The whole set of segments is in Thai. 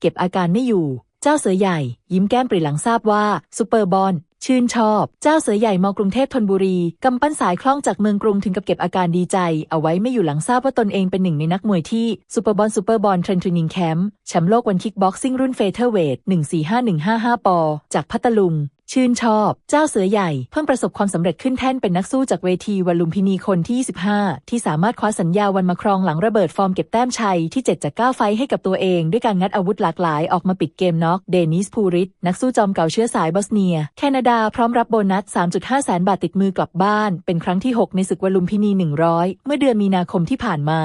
เก็บอาการไม่อยู่ เจ้าเสือใหญ่ ยิ้มแก้มปริหลังทราบว่าซูเปอร์บอลชื่นชอบ เจ้าเสือใหญ่มองกรุงเทพธนบุรี กำปั้นสายคล่องจากเมืองกรุงถึงกับเก็บอาการดีใจ เอาไว้ไม่อยู่หลังทราบว่าตนเองเป็นหนึ่งในนักมวยที่ซูเปอร์บอลซูเปอร์บอลเทรนทรนิงแคมป์แชมป์โลกวันคิกบ็อกซิ่งรุ่นเฟเธอร์เวท 145155 ปอ จากพัทลุง ชื่นชอบ เจ้าเสือใหญ่ เพิ่งประสบความสำเร็จขึ้นแท่นเป็นนักสู้จากเวทีวันลุมพินีคนที่ 25 ที่สามารถคว้าสัญญาวันมาครองหลังระเบิดฟอร์มเก็บแต้มชัยที่ 7 จาก 9 ไฟให้กับตัวเอง ด้วยการงัดอาวุธหลากหลายออกมาปิดเกมน็อกเดนิสพูริตนักสู้จอมเก่าเชื้อสายบอสเนีย แคนาดาพร้อมรับโบนัส 3.5 แสนบาทติดมือกลับบ้าน เป็นครั้งที่ 6 ในศึกวันลุมพินี 100 เมื่อเดือนมีนาคมที่ผ่านมา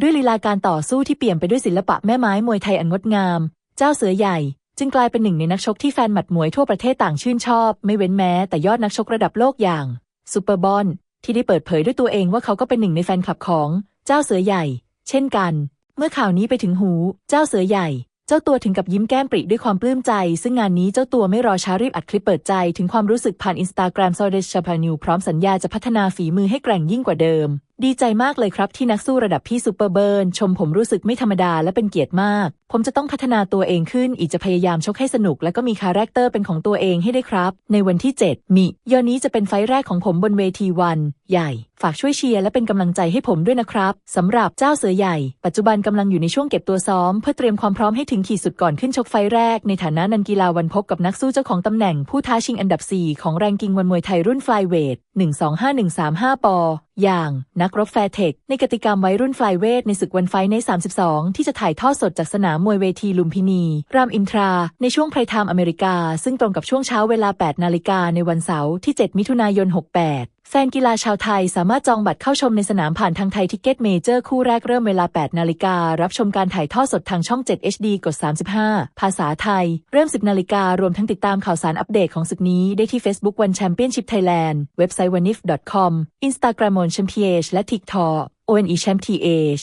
ด้วยลีลาการต่อสู้ที่เปี่ยมไปด้วยศิลปะแม่ไม้มวยไทยอันงดงาม เจ้าเสือใหญ่ จึงกลายเป็นหนึ่งในนักชกที่แฟนหมัดมวยทั่วประเทศต่างชื่นชอบ ไม่เว้นแม้แต่ยอดนักชกระดับโลกอย่างซูเปอร์บอลที่ได้เปิดเผยด้วยตัวเองว่าเขาก็เป็นหนึ่งในแฟนคลับของเจ้าเสือใหญ่ เช่นกัน เมื่อข่าวนี้ไปถึงหูเจ้าเสือใหญ่ เจ้าตัวถึงกับยิ้มแก้มปริด้วยความปลื้มใจ ซึ่งงานนี้เจ้าตัวไม่รอช้ารีบอัดคลิปเปิดใจ ถึงความรู้สึกผ่านอินสตาแกรมโซเดชพานิวพร้อมสัญญาจะพัฒนาฝีมือให้แกร่งยิ่งกว่าเดิม ดีใจมากเลยครับที่นักสู้ระดับพี่ซูเปอร์เบิร์นชมผมรู้สึกไม่ธรรมดาและเป็นเกียรติมาก ผมจะต้องพัฒนาตัวเองขึ้น อีกจะพยายามชกให้สนุก และก็มีคาแรคเตอร์เป็นของตัวเองให้ได้ครับ ในวันที่ 7 มิยอนี้จะเป็นไฟแรกของผมบนเวทีวัน ใหญ่ ฝากช่วยเชียร์และเป็นกำลังใจให้ผมด้วยนะครับสำหรับเจ้าเสือใหญ่ ปัจจุบันกำลังอยู่ในช่วงเก็บตัวซ้อม เพื่อเตรียมความพร้อมให้ถึงขีดสุดก่อนขึ้นชกไฟแรก ในฐานะนันกีฬาวันพบกับนักสู้เจ้าของตำแหน่งผู้ท้าชิงอันดับ 4 ของแรงกิ้งวันมวยไทยรุ่นฟลายเวท125135ปอ อย่างนักรบแฟร์เทค ในกติกรรมไว้รุ่นฟลายเวทในศึกวันไฟใน 32 ที่จะถ่ายทอดสดจากสนามมวยเวทีลุมพินี รามอินทรา ในช่วงไพรไทม์อเมริกา ซึ่งตรงกับช่วงเช้าเวลา 8 นาฬิกาในวันเสาร์ที่ 7 มิถุนายน 68 แฟนกีฬาชาวไทยสามารถจองบัตรเข้าชมในสนามผ่านทางไทยทิกเก็ตเมเจอร์คู่แรกเริ่มเวลา 8 นาฬิการับชมการถ่ายทอดสดทางช่อง 7 HD กด 35 ภาษาไทย เริ่ม 10 นาฬิการวมทั้งติดตามข่าวสารอัปเดตของศึกนี้ได้ที่ Facebook วันแชมเปี้ยนชิพไทยแลนด์เว็บไซต์ wanif.com Instagram on Championship และ TikTok ONE Champ TH